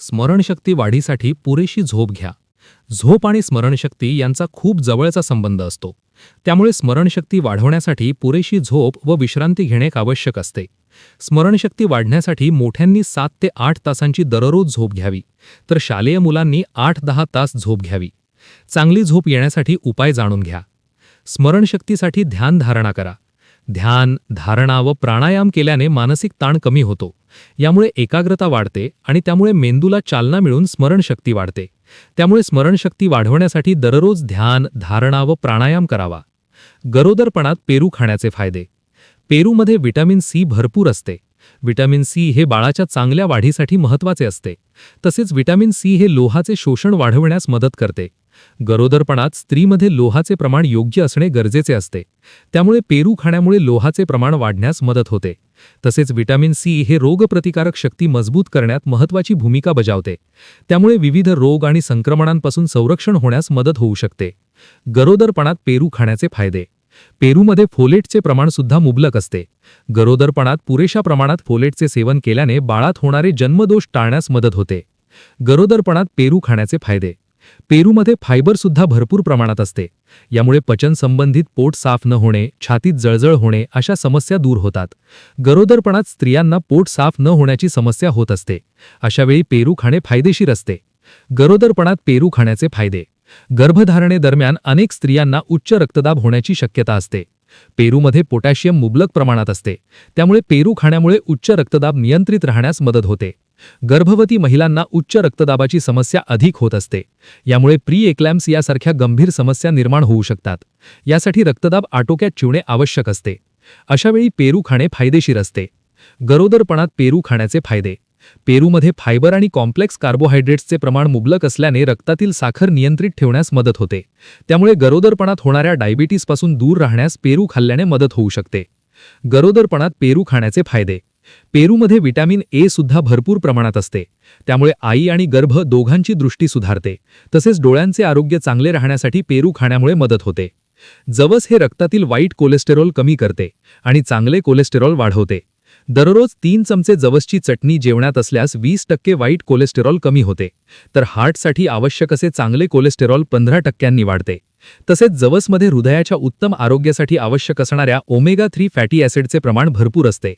स्मरणशक्ती वाढीसाठी पुरेशी झोप घ्या. झोप आणि स्मरणशक्ती यांचा खूप जवळचा संबंध असतो. त्यामुळे स्मरणशक्ती वाढवण्यासाठी पुरेशी झोप व विश्रांती घेणे आवश्यक असते. स्मरणशक्ती वाढण्यासाठी मोठ्यांनी सात ते आठ तासांची दररोज झोप घ्यावी. तर शालेय मुलांनी आठ दहा तास झोप घ्यावी. चांगली झोप येण्यासाठी उपाय जाणून घ्या. स्मरणशक्तीसाठी ध्यान धारणा करा. ध्यान धारणा व प्राणायाम केल्याने मानसिक ताण कमी होतो. यामुळे एकाग्रता वाढते आणि त्यामुळे मेंदूला चालना मिळून स्मरणशक्ती वाढते. त्यामुळे स्मरणशक्ती वाढवण्यासाठी दररोज ध्यान धारणा व प्राणायाम करावा. गरोदरपणात पेरू खाण्याचे फायदे. पेरूमध्ये व्हिटॅमिन सी भरपूर असते. व्हिटॅमिन सी हे बाळाच्या चांगल्या वाढीसाठी महत्त्वाचे असते. तसेच व्हिटॅमिन सी हे लोहाचे शोषण वाढविण्यास मदत करते. गरोदरपणात स्त्रीमध्ये लोहाचे प्रमाण योग्य असणे गरजेचे असते. त्यामुळे पेरू खाण्यामुळे लोहाचे प्रमाण वाढण्यास मदत होते. तसेच व्हिटॅमिन सी हे रोगप्रतिकारक शक्ती मजबूत करण्यात महत्त्वाची भूमिका बजावते. त्यामुळे विविध रोग आणि संक्रमणांपासून संरक्षण होण्यास मदत होऊ शकते. गरोदरपणात पेरू खाण्याचे फायदे. पेरूमध्ये फोलेटचे प्रमाण सुद्धा मुबलक असते. गरोदरपणात पुरेशा प्रमाणात फोलेटचे सेवन केल्याने बाळात होणारे जन्मदोष टाळण्यास मदत होते. गरोदरपणात पेरू खाण्याचे फायदे. पेरूमध्ये फायबरसुद्धा भरपूर प्रमाणात असते. यामुळे पचन संबंधित पोट साफ न होणे छातीत जळजळ होणे अशा समस्या दूर होतात. गरोदरपणात स्त्रियांना पोट साफ न होण्याची समस्या होत असते. अशावेळी पेरू खाणे फायदेशीर असते. गरोदरपणात पेरू खाण्याचे फायदे. गर्भधारणेदरम्यान अनेक स्त्रियांना उच्च रक्तदाब होण्याची शक्यता असते. पेरूमध्ये पोटॅशियम मुबलक प्रमाणात असते. त्यामुळे पेरू खाण्यामुळे उच्च रक्तदाब नियंत्रित राहण्यास मदत होते. गर्भवती महिलांना उच्च रक्तदाबाची समस्या अधिक होत असते. यामुळे प्री एक्लॅम्स यासारख्या गंभीर समस्या निर्माण होऊ शकतात. यासाठी रक्तदाब आटोक्यात चिवणे आवश्यक असते. अशावेळी पेरू खाणे फायदेशीर असते. गरोदरपणात पेरू खाण्याचे फायदे. पेरूमध्ये फायबर आणि कॉम्प्लेक्स कार्बोहायड्रेट्सचे प्रमाण मुबलक असल्याने रक्तातील साखर नियंत्रित ठेवण्यास मदत होते. त्यामुळे गरोदरपणात होणाऱ्या डायबिटीसपासून दूर राहण्यास पेरू खाल्ल्याने मदत होऊ शकते. गरोदरपणात पेरू खाण्याचे फायदे. पेरूमध्ये विटॅमिन ए सुद्धा भरपूर प्रमाणात असते. त्यामुळे आई आणि गर्भ दोघांची दृष्टी सुधारते. तसेच डोळ्यांचे आरोग्य चांगले राहण्यासाठी पेरू खाण्यामुळे मदत होते. जवस हे रक्तातील वाईट कोलेस्टेरॉल कमी करते आणि चांगले कोलेस्टेरॉल वाढवते. दररोज तीन चमचे जवसची चटणी जेवणात असल्यास वीस टक्के वाईट कोलेस्टेरॉल कमी होते. तर हार्टसाठी आवश्यक असे चांगले कोलेस्टेरॉल पंधरा टक्क्यांनी वाढते. तसेच जवसमध्ये हृदयाच्या उत्तम आरोग्यासाठी आवश्यक असणाऱ्या ओमेगा थ्री फॅटी ॲसिडचे प्रमाण भरपूर असते.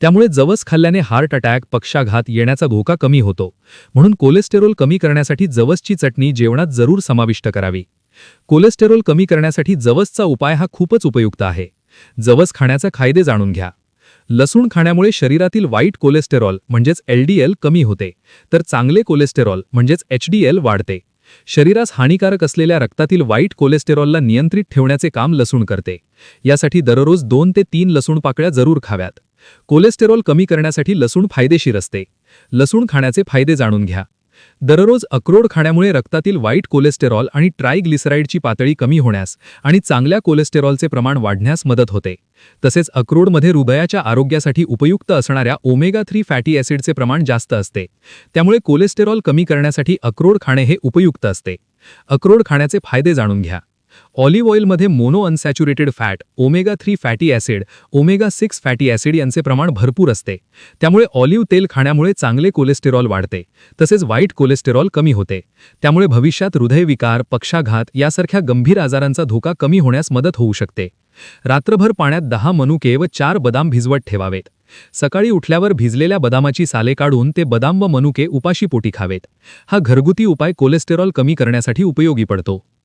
त्यामुळे जवस खाल्ल्याने हार्ट अटॅक पक्षाघात येण्याचा धोका कमी होतो. म्हणून कोलेस्टेरॉल कमी करण्यासाठी जवसची चटणी जेवणात जरूर समाविष्ट करावी. कोलेस्टेरॉल कमी करण्यासाठी जवसचा उपाय हा खूपच उपयुक्त आहे. जवस खाण्याचा फायदे जाणून घ्या. लसूण खाण्यामुळे शरीरातील वाईट कोलेस्टेरॉल म्हणजेच एलडीएल कमी होते. तर चांगले कोलेस्टेरॉल म्हणजेच एचडीएल वाढते. शरीरास हानिकारक असलेल्या रक्तातील वाईट कोलेस्टेरॉलला नियंत्रित ठेवण्याचे काम लसूण करते. यासाठी दररोज दोन ते तीन लसूण पाकळ्या जरूर खाव्यात. कोलेस्टेरॉल कमी करण्यासाठी लसूण फायदेशीर असते. लसूण खाण्याचे फायदे जाणून घ्या. दररोज अक्रोड खाण्यामुळे रक्तातील वाईट कोलेस्टेरॉल आणि ट्रायग्लिसराईडची पातळी कमी होण्यास आणि चांगल्या कोलेस्टेरॉलचे प्रमाण वाढण्यास मदत होते. तसेच अक्रोडमध्ये हृदयाच्या आरोग्यासाठी उपयुक्त असणाऱ्या ओमेगा थ्री फॅटी ॲसिडचे प्रमाण जास्त असते. त्यामुळे कोलेस्टेरॉल कमी करण्यासाठी अक्रोड खाणे हे उपयुक्त असते. अक्रोड खाण्याचे फायदे जाणून घ्या. Olive ऑइलमध्ये mono unsaturated fat omega three fatty acid omega six fatty acid यांचे प्रमाण भरपूर असते. त्यामुळे ऑलिव्ह तेल खाण्यामुळे चांगले कोलेस्टेरॉल वाढते. तसेच वाईट कोलेस्टेरॉल कमी होते. त्यामुळे भविष्यात हृदयविकार पक्षाघात यासारख्या गंभीर आजारांचा धोका कमी होण्यास मदत होऊ शकते. रात्रभर पाण्यात दहा मनुके व चार बदाम भिजवत ठेवावेत. सकाळी उठल्यावर भिजलेल्या बदामाची साले काढून ते बदाम व मनुके उपाशी पोटी खावेत. हा घरगुती उपाय कोलेस्टेरॉल कमी करण्यासाठी उपयोगी पडतो.